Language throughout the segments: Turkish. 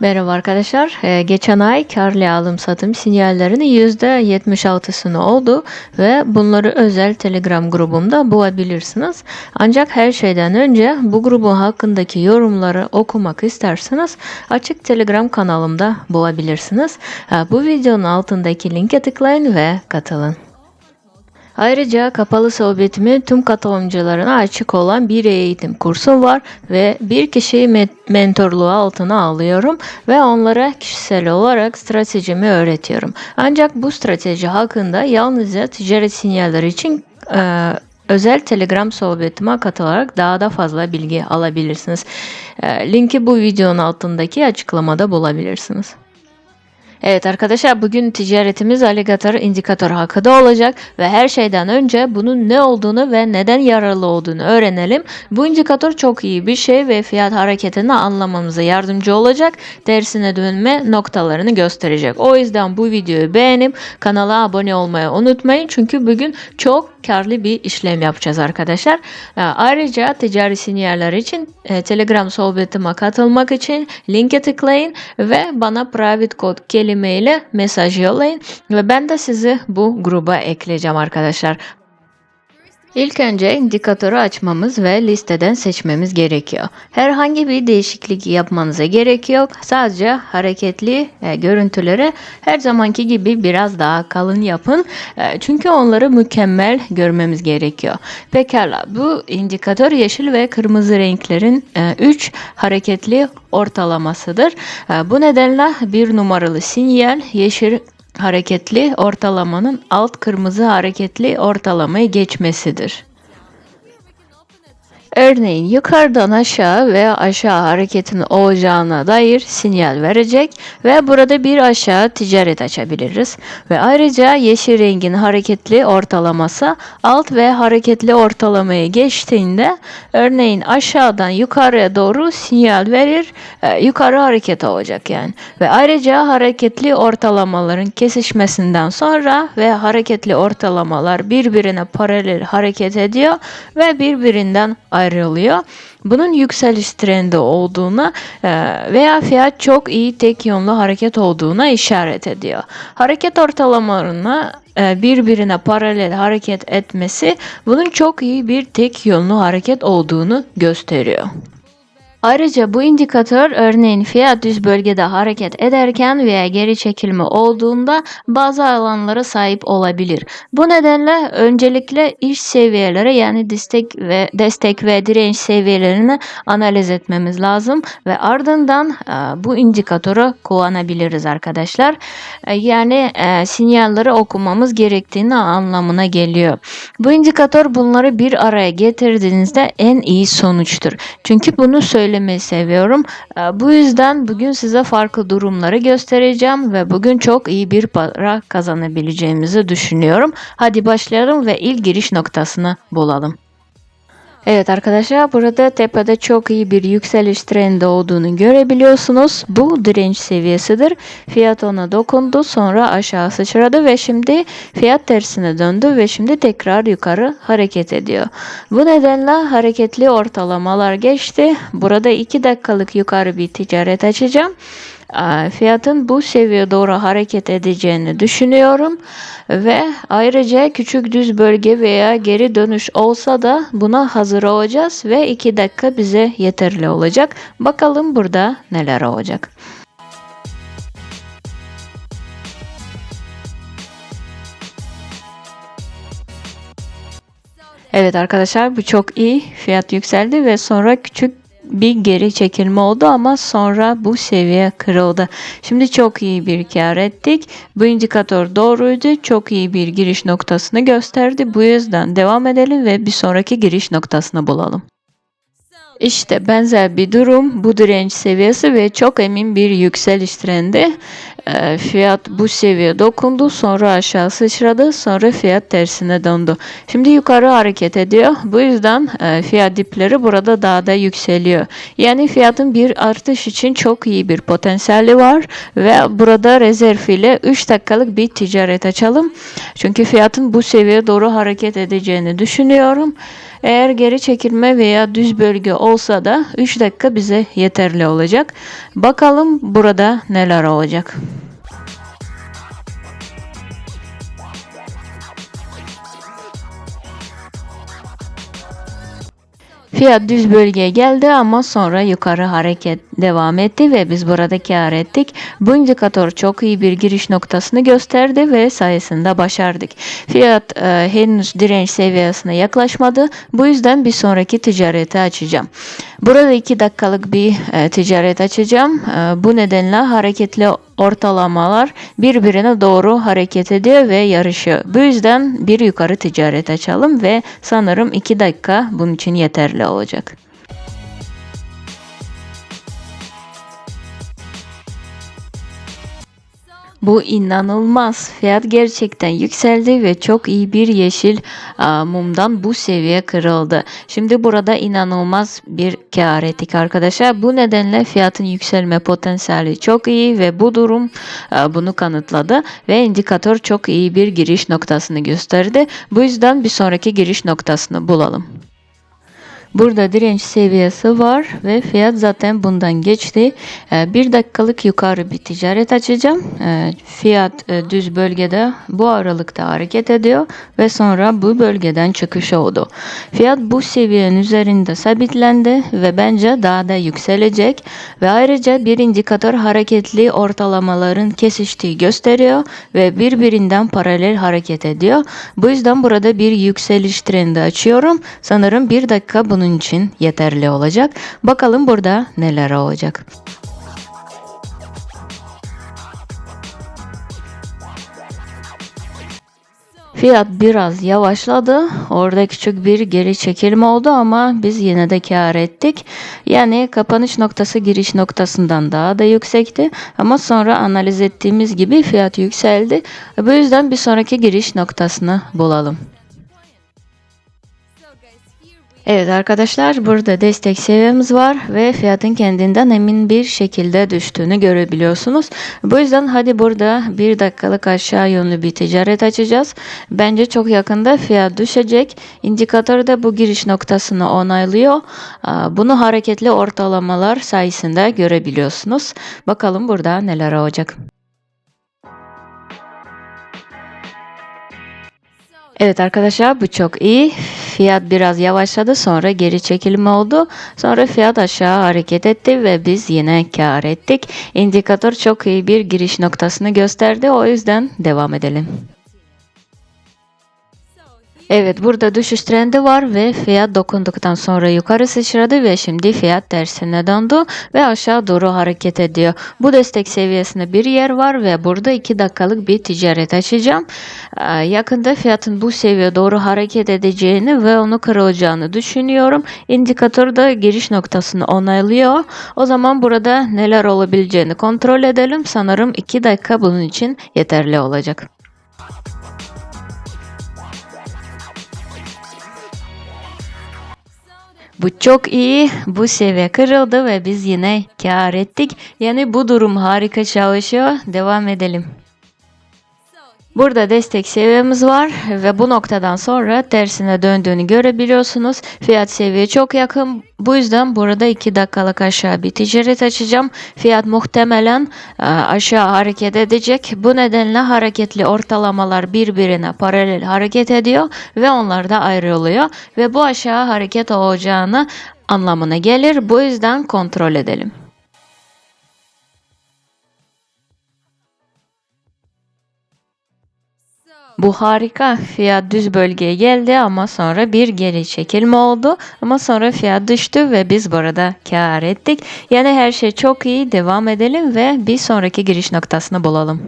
Merhaba arkadaşlar. Ee, geçen ay karlı alım satım sinyallerinin %76'sını oldu ve bunları özel Telegram grubumda bulabilirsiniz. Ancak her şeyden önce bu grubun hakkındaki yorumları okumak isterseniz açık Telegram kanalımda bulabilirsiniz. Ha, Bu videonun altındaki linke tıklayın ve katılın. Ayrıca kapalı sohbetimi tüm katılımcılarına açık olan bir eğitim kursum var ve bir kişiyi me- mentorluğu altına alıyorum ve onlara kişisel olarak stratejimi öğretiyorum. Ancak bu strateji hakkında yalnızca ticaret sinyalleri için e, özel Telegram sohbetime katılarak daha da fazla bilgi alabilirsiniz. E, linki bu videonun altındaki açıklamada bulabilirsiniz. Evet arkadaşlar bugün ticaretimiz aligatör indikatör hakkında olacak ve her şeyden önce bunun ne olduğunu ve neden yararlı olduğunu öğrenelim. Bu indikatör çok iyi bir şey ve fiyat hareketini anlamamıza yardımcı olacak. Tersine dönme noktalarını gösterecek. O yüzden bu videoyu beğenip kanala abone olmayı unutmayın. Çünkü bugün çok karlı bir işlem yapacağız arkadaşlar. Ee, Ayrıca ticari sinyaller için e, Telegram sohbetime katılmak için linke tıklayın ve bana private kod kelimeyle mesaj yollayın ve ben de sizi bu gruba ekleyeceğim arkadaşlar. İlk önce indikatörü açmamız ve listeden seçmemiz gerekiyor. Herhangi bir değişiklik yapmanıza gerek yok. Sadece hareketli e, görüntüleri her zamanki gibi biraz daha kalın yapın. E, çünkü onları mükemmel görmemiz gerekiyor. Pekala bu indikatör yeşil ve kırmızı renklerin 3 hareketli ortalamasıdır. E, bu nedenle bir numaralı sinyal yeşil hareketli ortalamanın alt kırmızı hareketli ortalamayı geçmesidir. Örneğin yukarıdan aşağı veya aşağı hareketin olacağına dair sinyal verecek ve burada bir aşağı ticaret açabiliriz. Ve ayrıca yeşil rengin hareketli ortalaması alt ve hareketli ortalamayı geçtiğinde örneğin aşağıdan yukarıya doğru sinyal verir, e, yukarı hareket olacak yani. Ve ayrıca hareketli ortalamaların kesişmesinden sonra ve hareketli ortalamalar birbirine paralel hareket ediyor ve birbirinden ayrılıyor. Bunun yükseliş trendi olduğuna e, veya fiyat çok iyi tek yönlü hareket olduğuna işaret ediyor. Hareket ortalamalarına e, birbirine paralel hareket etmesi bunun çok iyi bir tek yönlü hareket olduğunu gösteriyor. Ayrıca bu indikatör örneğin fiyat düz bölgede hareket ederken veya geri çekilme olduğunda bazı alanlara sahip olabilir. Bu nedenle öncelikle iş seviyeleri yani destek ve destek ve direnç seviyelerini analiz etmemiz lazım ve ardından e, bu indikatörü kullanabiliriz arkadaşlar. E, Yani e, sinyalleri okumamız gerektiğini anlamına geliyor. Bu indikatör bunları bir araya getirdiğinizde en iyi sonuçtur. Çünkü bunu söylemeyi seviyorum. E, Bu yüzden bugün size farklı durumları göstereceğim ve bugün çok iyi bir para kazanabileceğimizi düşünüyorum. Hadi başlayalım ve ilk giriş noktasını bulalım. Evet arkadaşlar burada tepede çok iyi bir yükseliş trendi olduğunu görebiliyorsunuz. Bu direnç seviyesidir. Fiyat ona dokundu sonra aşağı sıçradı ve şimdi fiyat tersine döndü ve şimdi tekrar yukarı hareket ediyor. Bu nedenle hareketli ortalamalar geçti. Burada 2 dakikalık yukarı bir ticaret açacağım. Aa, Fiyatın bu seviye doğru hareket edeceğini düşünüyorum ve ayrıca küçük düz bölge veya geri dönüş olsa da buna hazır olacağız ve 2 dakika bize yeterli olacak. Bakalım burada neler olacak. Evet arkadaşlar bu çok iyi. Fiyat yükseldi ve sonra küçük bir geri çekilme oldu ama sonra bu seviye kırıldı. Şimdi çok iyi bir kar ettik. Bu indikatör doğruydu. Çok iyi bir giriş noktasını gösterdi. Bu yüzden devam edelim ve bir sonraki giriş noktasını bulalım. İşte benzer bir durum bu direnç seviyesi ve çok emin bir yükseliş trendi. Ee, fiyat bu seviye dokundu sonra aşağı sıçradı sonra fiyat tersine döndü. Şimdi yukarı hareket ediyor. Bu yüzden e, fiyat dipleri burada daha da yükseliyor. Yani fiyatın bir artış için çok iyi bir potansiyeli var ve burada rezerv ile 3 dakikalık bir ticaret açalım. Çünkü fiyatın bu seviyeye doğru hareket edeceğini düşünüyorum. Eğer geri çekilme veya düz bölge olsa da 3 dakika bize yeterli olacak. Bakalım burada neler olacak. Fiyat düz bölgeye geldi ama sonra yukarı hareket devam etti ve biz burada kar ettik. Bu indikatör çok iyi bir giriş noktasını gösterdi ve sayesinde başardık. Fiyat e, henüz direnç seviyesine yaklaşmadı. Bu yüzden bir sonraki ticareti açacağım. Burada 2 dakikalık bir e, ticaret açacağım. E, bu nedenle hareketli ortalamalar birbirine doğru hareket ediyor ve yarışıyor. Bu yüzden bir yukarı ticaret açalım ve sanırım 2 dakika bunun için yeterli olacak. Bu inanılmaz. Fiyat gerçekten yükseldi ve çok iyi bir yeşil mumdan bu seviye kırıldı. Şimdi burada inanılmaz bir kar ettik arkadaşlar. Bu nedenle fiyatın yükselme potansiyeli çok iyi ve bu durum bunu kanıtladı ve indikatör çok iyi bir giriş noktasını gösterdi. Bu yüzden bir sonraki giriş noktasını bulalım. Burada direnç seviyesi var ve fiyat zaten bundan geçti. Ee, bir dakikalık yukarı bir ticaret açacağım. Ee, fiyat e, düz bölgede bu aralıkta hareket ediyor ve sonra bu bölgeden çıkış oldu. Fiyat bu seviyenin üzerinde sabitlendi ve bence daha da yükselecek ve ayrıca bir indikatör hareketli ortalamaların kesiştiği gösteriyor ve birbirinden paralel hareket ediyor. Bu yüzden burada bir yükseliş trendi açıyorum. Sanırım bir dakika bunu bunun için yeterli olacak. Bakalım burada neler olacak. Fiyat biraz yavaşladı. Orada küçük bir geri çekilme oldu ama biz yine de kar ettik. Yani kapanış noktası giriş noktasından daha da yüksekti. Ama sonra analiz ettiğimiz gibi fiyat yükseldi. Bu yüzden bir sonraki giriş noktasını bulalım. Evet arkadaşlar burada destek seviyemiz var ve fiyatın kendinden emin bir şekilde düştüğünü görebiliyorsunuz. Bu yüzden hadi burada bir dakikalık aşağı yönlü bir ticaret açacağız. Bence çok yakında fiyat düşecek. İndikatör de bu giriş noktasını onaylıyor. Bunu hareketli ortalamalar sayesinde görebiliyorsunuz. Bakalım burada neler olacak. Evet arkadaşlar bu çok iyi. Fiyat biraz yavaşladı sonra geri çekilme oldu. Sonra fiyat aşağı hareket etti ve biz yine kar ettik. İndikatör çok iyi bir giriş noktasını gösterdi. O yüzden devam edelim. Evet burada düşüş trendi var ve fiyat dokunduktan sonra yukarı sıçradı ve şimdi fiyat tersine döndü ve aşağı doğru hareket ediyor. Bu destek seviyesinde bir yer var ve burada 2 dakikalık bir ticaret açacağım. Ee, yakında fiyatın bu seviye doğru hareket edeceğini ve onu kırılacağını düşünüyorum. İndikatör de giriş noktasını onaylıyor. O zaman burada neler olabileceğini kontrol edelim. Sanırım 2 dakika bunun için yeterli olacak. Bu çok iyi. Bu seviye kırıldı ve biz yine kar ettik. Yani bu durum harika çalışıyor. Devam edelim. Burada destek seviyemiz var ve bu noktadan sonra tersine döndüğünü görebiliyorsunuz. Fiyat seviye çok yakın. Bu yüzden burada 2 dakikalık aşağı bir ticaret açacağım. Fiyat muhtemelen e, aşağı hareket edecek. Bu nedenle hareketli ortalamalar birbirine paralel hareket ediyor ve onlar da ayrılıyor. Ve bu aşağı hareket olacağını anlamına gelir. Bu yüzden kontrol edelim. Bu harika. Fiyat düz bölgeye geldi ama sonra bir geri çekilme oldu. Ama sonra fiyat düştü ve biz burada kar ettik. Yani her şey çok iyi. Devam edelim ve bir sonraki giriş noktasını bulalım.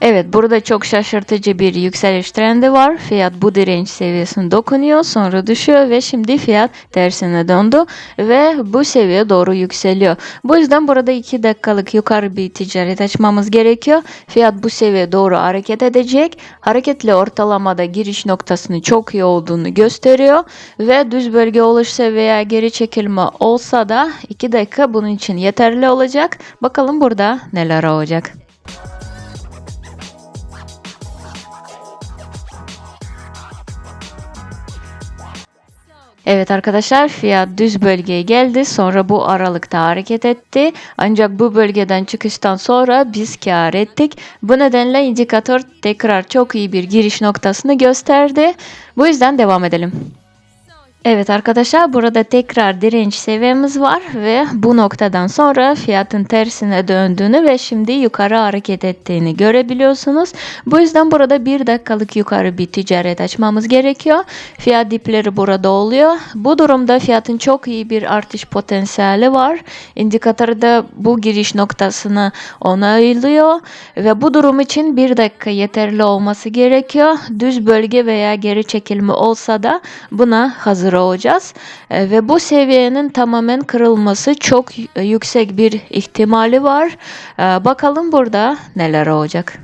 Evet burada çok şaşırtıcı bir yükseliş trendi var. Fiyat bu direnç seviyesine dokunuyor sonra düşüyor ve şimdi fiyat tersine döndü ve bu seviye doğru yükseliyor. Bu yüzden burada 2 dakikalık yukarı bir ticaret açmamız gerekiyor. Fiyat bu seviye doğru hareket edecek. Hareketli ortalamada giriş noktasının çok iyi olduğunu gösteriyor ve düz bölge oluşsa veya geri çekilme olsa da 2 dakika bunun için yeterli olacak. Bakalım burada neler olacak. Evet arkadaşlar fiyat düz bölgeye geldi. Sonra bu aralıkta hareket etti. Ancak bu bölgeden çıkıştan sonra biz kar ettik. Bu nedenle indikatör tekrar çok iyi bir giriş noktasını gösterdi. Bu yüzden devam edelim. Evet arkadaşlar burada tekrar direnç seviyemiz var ve bu noktadan sonra fiyatın tersine döndüğünü ve şimdi yukarı hareket ettiğini görebiliyorsunuz. Bu yüzden burada bir dakikalık yukarı bir ticaret açmamız gerekiyor. Fiyat dipleri burada oluyor. Bu durumda fiyatın çok iyi bir artış potansiyeli var. İndikatörde bu giriş noktasını onaylıyor ve bu durum için bir dakika yeterli olması gerekiyor. Düz bölge veya geri çekilme olsa da buna hazır olacağız. E, ve bu seviyenin tamamen kırılması çok y- yüksek bir ihtimali var. E, bakalım burada neler olacak.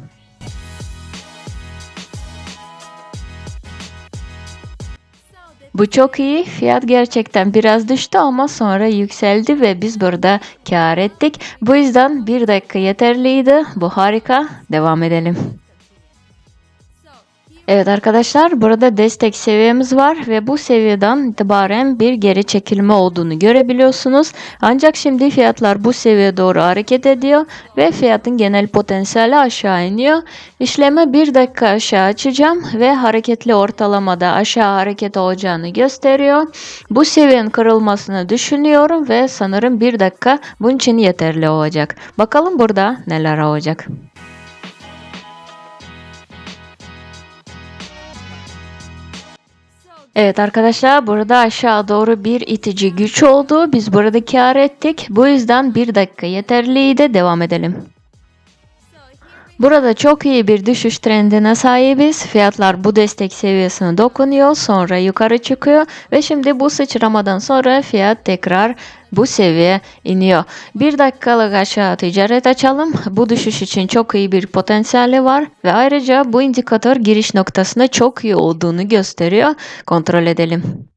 Bu çok iyi. Fiyat gerçekten biraz düştü ama sonra yükseldi ve biz burada kar ettik. Bu yüzden bir dakika yeterliydi. Bu harika. Devam edelim. Evet arkadaşlar burada destek seviyemiz var ve bu seviyeden itibaren bir geri çekilme olduğunu görebiliyorsunuz. Ancak şimdi fiyatlar bu seviyeye doğru hareket ediyor ve fiyatın genel potansiyeli aşağı iniyor. İşleme bir dakika aşağı açacağım ve hareketli ortalamada aşağı hareket olacağını gösteriyor. Bu seviyenin kırılmasını düşünüyorum ve sanırım bir dakika bunun için yeterli olacak. Bakalım burada neler olacak. Evet arkadaşlar burada aşağı doğru bir itici güç oldu. Biz burada kar ettik. Bu yüzden bir dakika yeterliydi. Devam edelim. Burada çok iyi bir düşüş trendine sahibiz. Fiyatlar bu destek seviyesine dokunuyor. Sonra yukarı çıkıyor. Ve şimdi bu sıçramadan sonra fiyat tekrar bu seviye iniyor. Bir dakikalık aşağı ticaret açalım. Bu düşüş için çok iyi bir potansiyeli var. Ve ayrıca bu indikatör giriş noktasında çok iyi olduğunu gösteriyor. Kontrol edelim.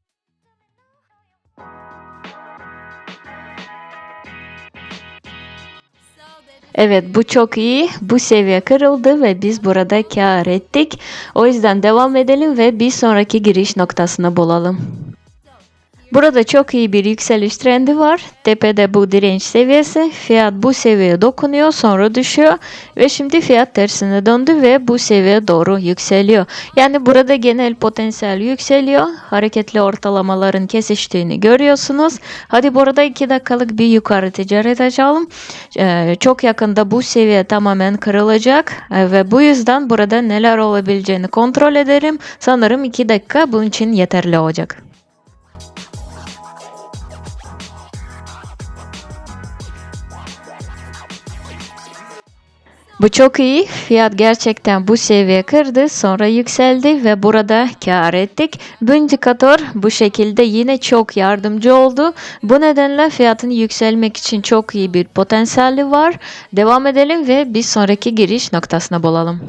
Evet bu çok iyi. Bu seviye kırıldı ve biz burada kar ettik. O yüzden devam edelim ve bir sonraki giriş noktasını bulalım. Burada çok iyi bir yükseliş trendi var. Tepede bu direnç seviyesi. Fiyat bu seviyeye dokunuyor sonra düşüyor. Ve şimdi fiyat tersine döndü ve bu seviye doğru yükseliyor. Yani burada genel potansiyel yükseliyor. Hareketli ortalamaların kesiştiğini görüyorsunuz. Hadi burada 2 dakikalık bir yukarı ticaret açalım. Ee, çok yakında bu seviye tamamen kırılacak. Ee, ve bu yüzden burada neler olabileceğini kontrol ederim. Sanırım 2 dakika bunun için yeterli olacak. Bu çok iyi. Fiyat gerçekten bu seviye kırdı. Sonra yükseldi ve burada kar ettik. Bu indikatör bu şekilde yine çok yardımcı oldu. Bu nedenle fiyatın yükselmek için çok iyi bir potansiyeli var. Devam edelim ve bir sonraki giriş noktasına bulalım.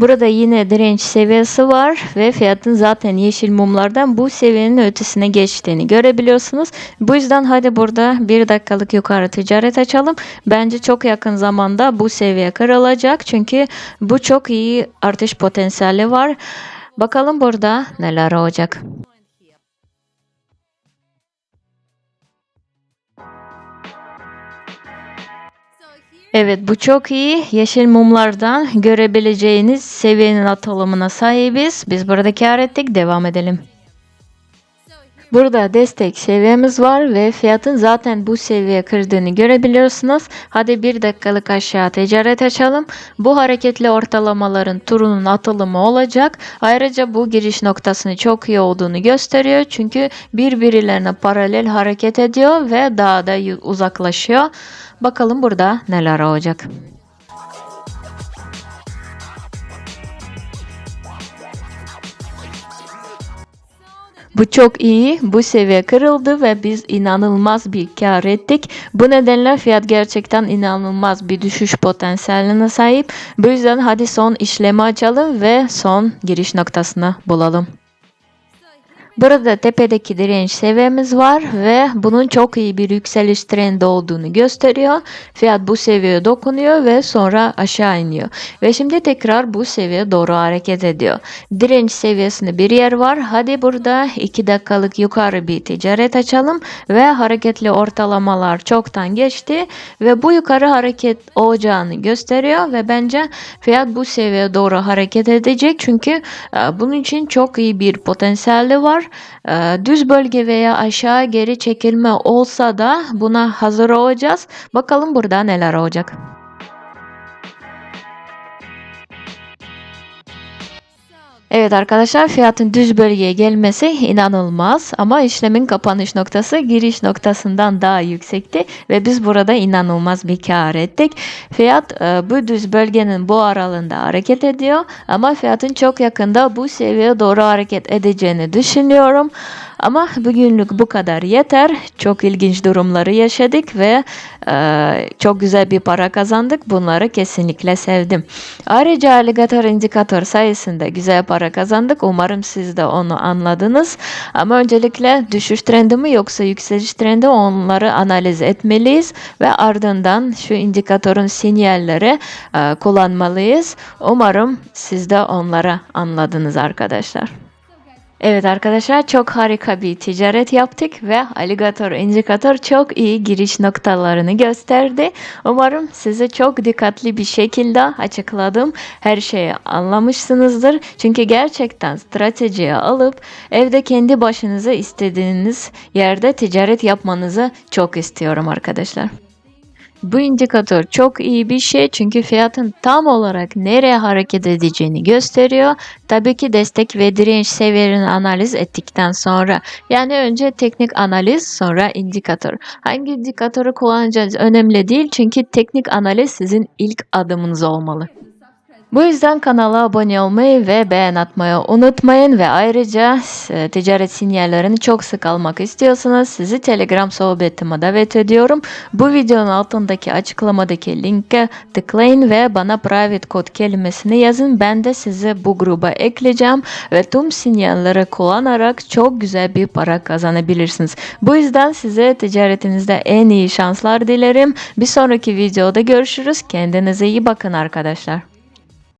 Burada yine direnç seviyesi var ve fiyatın zaten yeşil mumlardan bu seviyenin ötesine geçtiğini görebiliyorsunuz. Bu yüzden hadi burada bir dakikalık yukarı ticaret açalım. Bence çok yakın zamanda bu seviye kırılacak çünkü bu çok iyi artış potansiyeli var. Bakalım burada neler olacak. Evet bu çok iyi. Yeşil mumlardan görebileceğiniz seviyenin atılımına sahibiz. Biz burada kar ettik. Devam edelim. Burada destek seviyemiz var ve fiyatın zaten bu seviye kırdığını görebiliyorsunuz. Hadi bir dakikalık aşağı ticaret açalım. Bu hareketli ortalamaların turunun atılımı olacak. Ayrıca bu giriş noktasını çok iyi olduğunu gösteriyor. Çünkü birbirlerine paralel hareket ediyor ve daha da uzaklaşıyor. Bakalım burada neler olacak. Bu çok iyi. Bu seviye kırıldı ve biz inanılmaz bir kar ettik. Bu nedenle fiyat gerçekten inanılmaz bir düşüş potansiyeline sahip. Bu yüzden hadi son işlemi açalım ve son giriş noktasını bulalım. Burada tepedeki direnç seviyemiz var ve bunun çok iyi bir yükseliş trendi olduğunu gösteriyor. Fiyat bu seviyeye dokunuyor ve sonra aşağı iniyor. Ve şimdi tekrar bu seviye doğru hareket ediyor. Direnç seviyesinde bir yer var. Hadi burada 2 dakikalık yukarı bir ticaret açalım ve hareketli ortalamalar çoktan geçti ve bu yukarı hareket olacağını gösteriyor ve bence fiyat bu seviyeye doğru hareket edecek çünkü e, bunun için çok iyi bir potansiyeli var. E, Düz bölge veya aşağı geri çekilme olsa da buna hazır olacağız. Bakalım burada neler olacak. Evet arkadaşlar fiyatın düz bölgeye gelmesi inanılmaz ama işlemin kapanış noktası giriş noktasından daha yüksekti ve biz burada inanılmaz bir kar ettik. Fiyat e, bu düz bölgenin bu aralığında hareket ediyor ama fiyatın çok yakında bu seviyeye doğru hareket edeceğini düşünüyorum. Ama bugünlük bu kadar yeter. Çok ilginç durumları yaşadık ve e, çok güzel bir para kazandık. Bunları kesinlikle sevdim. Ayrıca alligator indikatör sayesinde güzel para kazandık. Umarım siz de onu anladınız. Ama öncelikle düşüş trendi mi yoksa yükseliş trendi onları analiz etmeliyiz ve ardından şu indikatörün sinyalleri e, kullanmalıyız. Umarım siz de onları anladınız arkadaşlar. Evet arkadaşlar çok harika bir ticaret yaptık ve Alligator indikatör çok iyi giriş noktalarını gösterdi. Umarım size çok dikkatli bir şekilde açıkladım. Her şeyi anlamışsınızdır. Çünkü gerçekten stratejiye alıp evde kendi başınıza istediğiniz yerde ticaret yapmanızı çok istiyorum arkadaşlar. Bu indikatör çok iyi bir şey çünkü fiyatın tam olarak nereye hareket edeceğini gösteriyor. Tabii ki destek ve direnç seviyelerini analiz ettikten sonra yani önce teknik analiz sonra indikatör. Hangi indikatörü kullanacağınız önemli değil çünkü teknik analiz sizin ilk adımınız olmalı. Bu yüzden kanala abone olmayı ve beğen atmayı unutmayın ve ayrıca e, ticaret sinyallerini çok sık almak istiyorsanız sizi Telegram sohbetime davet ediyorum. Bu videonun altındaki açıklamadaki linke tıklayın ve bana private kod kelimesini yazın. Ben de sizi bu gruba ekleyeceğim ve tüm sinyalleri kullanarak çok güzel bir para kazanabilirsiniz. Bu yüzden size ticaretinizde en iyi şanslar dilerim. Bir sonraki videoda görüşürüz. Kendinize iyi bakın arkadaşlar.